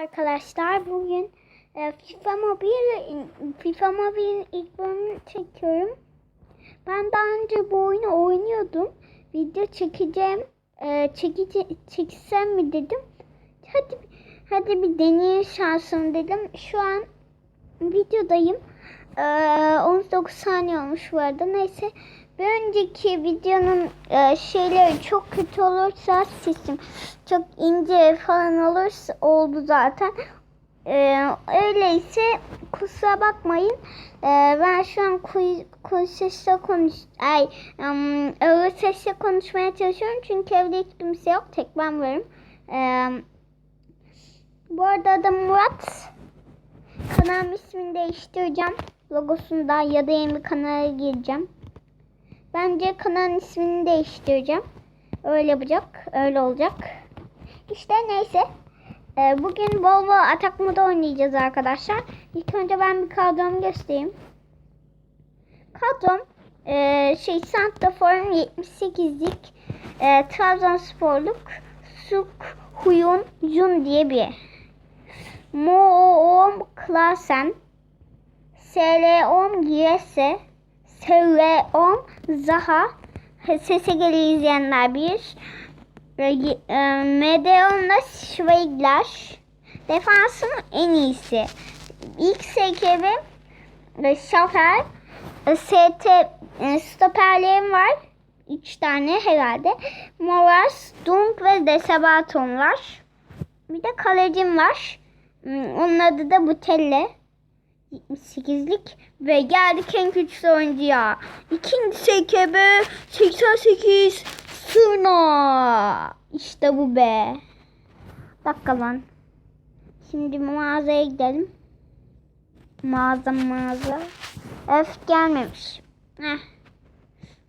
Arkadaşlar bugün e, FIFA Mobile FIFA Mobile'in ilk bölümünü çekiyorum. Ben daha önce bu oyunu oynuyordum. Video çekeceğim. E, çeksem mi dedim. Hadi hadi bir deneyim şansım dedim. Şu an videodayım. E, 19 saniye olmuş bu arada. Neyse. Bir önceki videonun e, şeyleri çok kötü olursa sesim çok ince falan olursa oldu zaten. E, öyleyse kusura bakmayın. E, ben şu an kuy, sesle konuş ay um, öyle sesle konuşmaya çalışıyorum çünkü evde hiç kimse yok. Tek ben varım. E, bu arada adım Murat. Kanalım ismini değiştireceğim. Logosunda ya da yeni bir kanala gireceğim. Bence kanalın ismini değiştireceğim. Öyle yapacak. Öyle olacak. İşte neyse. Ee, bugün Volvo Atak modu oynayacağız arkadaşlar. İlk önce ben bir kadromu göstereyim. Kadrom e, şey Santrafor'un 78'lik e, Trabzonsporluk Suk Huyun Jun diye bir Moom Klasen SLOM Giyese Seveom Zaha SSG'li izleyenler bir e, Medeon'la Schweigler defansın en iyisi. İlk ve Şafer e, ST e, stoperlerim var. Üç tane herhalde. Moras, Dunk ve Desabaton var. Bir de kalecim var. Hmm, Onun adı da Butelle. 78'lik ve geldik en güçlü oyuncuya. İkinci SKB 88 Sırna. İşte bu be. Dakika lan. Şimdi mağazaya gidelim. Mağaza mağaza. Öf gelmemiş. Heh.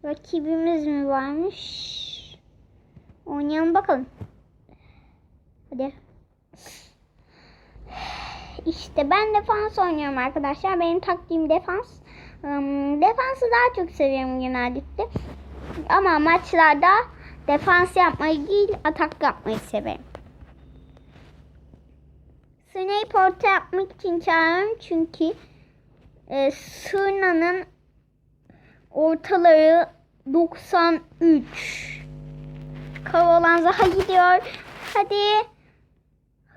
Rakibimiz mi varmış? Oynayalım bakalım. Hadi. İşte ben defans oynuyorum arkadaşlar. Benim taktiğim defans. Um, defansı daha çok seviyorum genellikle. Ama maçlarda defans yapmayı değil atak yapmayı severim. Snape orta yapmak için çağırıyorum çünkü e, Sırna'nın ortaları 93. Kavalan Zaha gidiyor. Hadi.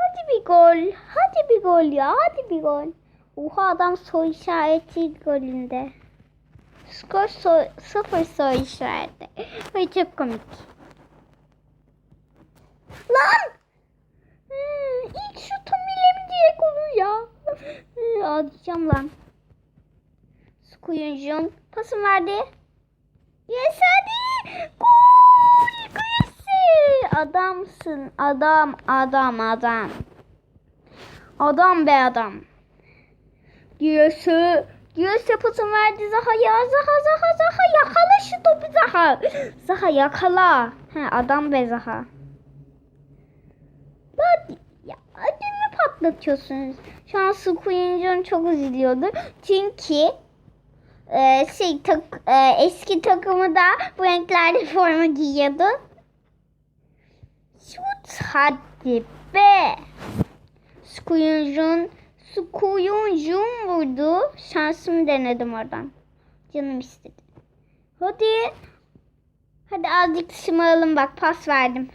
Hadi bir gol. Hadi bir gol ya. Hadi bir gol. Oha adam soru işareti golünde. Skor so sıfır soru işareti. Ay çok komik. Lan! Hmm, ilk şutum bile mi direkt olur ya? Hmm, Ağlayacağım lan. Skuyuncun pasım verdi. Yes hadi. Gol! Kıyası! Adamsın. Adam, adam, adam. Adam be adam. Diyesi. Diyesi pasım verdi Zaha ya. Zaha, Zaha, Zaha. Yakala şu topu Zaha. Zaha yakala. He, adam be Zaha. Lan ya ödümü patlatıyorsunuz. Şu an Squinjon çok üzülüyordu. Çünkü e, şey tak, e, eski takımı da bu renklerde forma giyiyordu. Şut hadi be. Squinjon Squinjon vurdu. Şansımı denedim oradan. Canım istedi. Hadi. Hadi azıcık şımaralım bak pas verdim.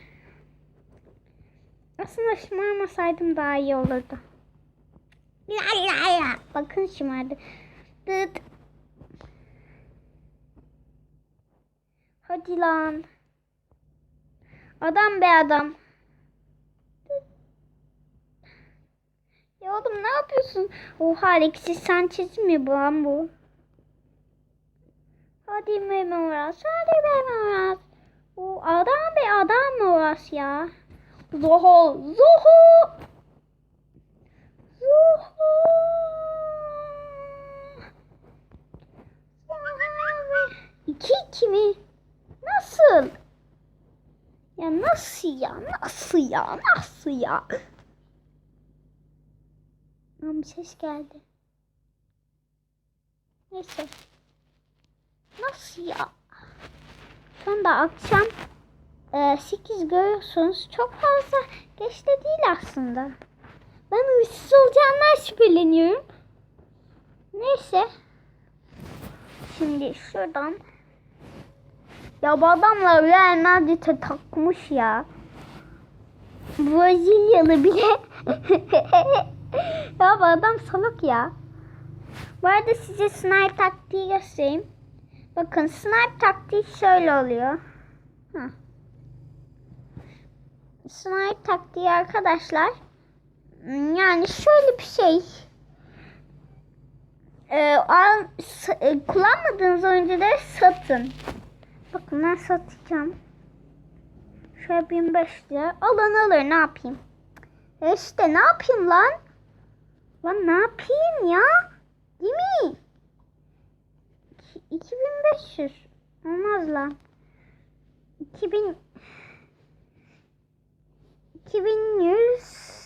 Aslında şımarmasaydım daha iyi olurdu. La la la. Bakın şımardı. Dıt. Hadi lan. Adam be adam. Ya oğlum ne yapıyorsun? Oha Alexis Sanchez mi bu lan bu? Hadi Memoras. Hadi Memoras. O adam be adam Memoras ya. Zoho, Zoho. Zoho. İki iki mi? Nasıl? Ya nasıl ya? Nasıl ya? Nasıl ya? Lan ses geldi. Neyse. Nasıl ya? Şu anda akşam e, 8 görüyorsunuz. Çok fazla geç de değil aslında. Ben uysuz olacağından şüpheleniyorum. Neyse. Şimdi şuradan. Ya bu adamlar Real Madrid'e takmış ya. Brezilyalı bile. ya bu adam salak ya. Bu arada size sniper taktiği göstereyim. Bakın sniper taktiği şöyle oluyor. Sniper taktiği arkadaşlar. Yani şöyle bir şey. Ee, al, e, kullanmadığınız oyuncuları satın. Bakın ben satacağım. Şöyle 1500 lira. Alan alır ne yapayım? E işte ne yapayım lan? Lan ne yapayım ya? Değil mi? İki- 2500. Olmaz lan. 2000 2100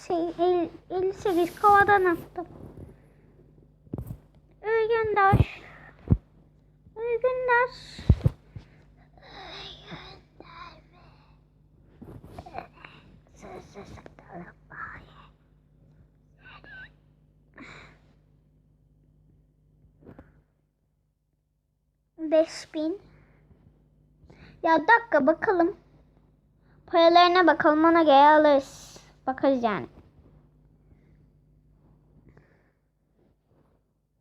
şey, el- 58 kovadan attım. Örgündaş. Örgündaş. Beş bin. Ya dakika bakalım. Paralarına bakalım ona göre alırız. Bakarız yani.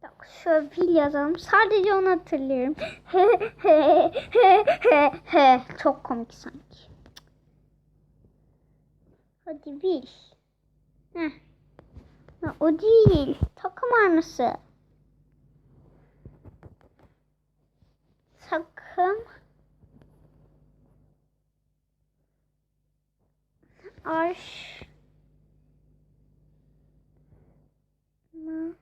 Bak şöyle fil yazalım. Sadece onu hatırlıyorum. Çok komik sanki. Hadi bil. Heh. Ha, o değil. Takım arması. Takım arş mı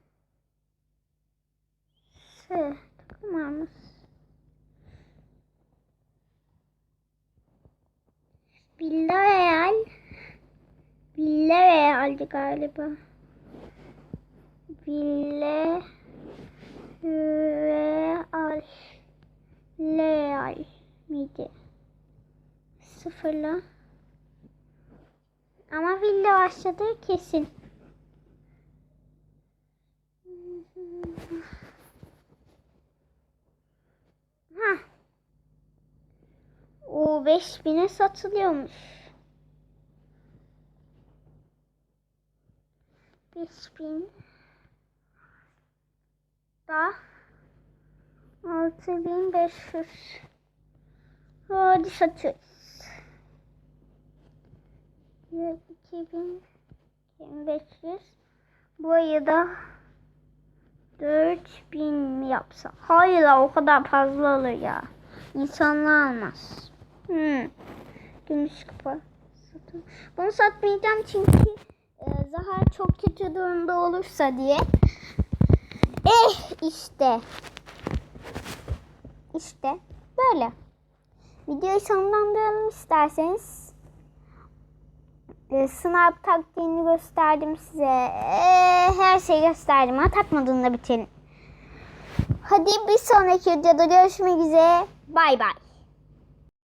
S takım arması. Villarreal Villarreal'di galiba. Villarreal Real miydi? Sıfırla. Ama villa başladı kesin. Ha. O 5000'e satılıyormuş. 5000 da 6500 Hadi satıyoruz. 2500 Bu ayı da 4000 mi yapsam? Hayır o kadar fazla olur ya. İnsanlar almaz. Hmm. Gümüş kupa. Satın. Bunu satmayacağım çünkü e, Zahar çok kötü durumda olursa diye. Eh işte. İşte böyle. Videoyu sonlandıralım isterseniz. E, sınav taktiğini gösterdim size. E, her şeyi gösterdim. Ha takmadığında bitelim. Hadi bir sonraki videoda görüşmek üzere. Bay bay.